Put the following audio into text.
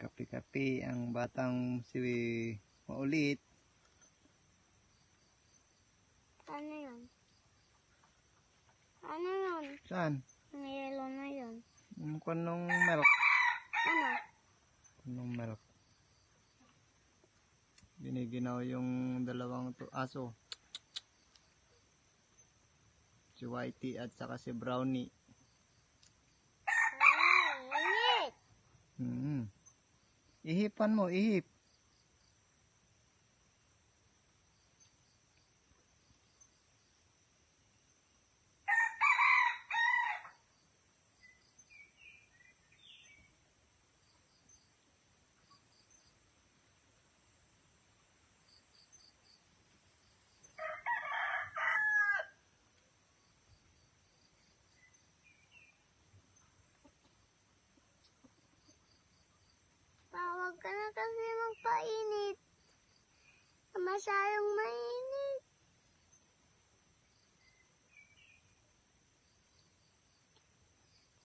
Kapi-kapi ang batang si Maulit. Ano yun? Ano yun? Saan? Yellow na yun. Yung kanong milk. Ano? Kanong milk. Giniginaw yung dalawang to aso. Si Whitey at saka si Brownie. Init! Hmm. Ihipan mo, ihip. sarong may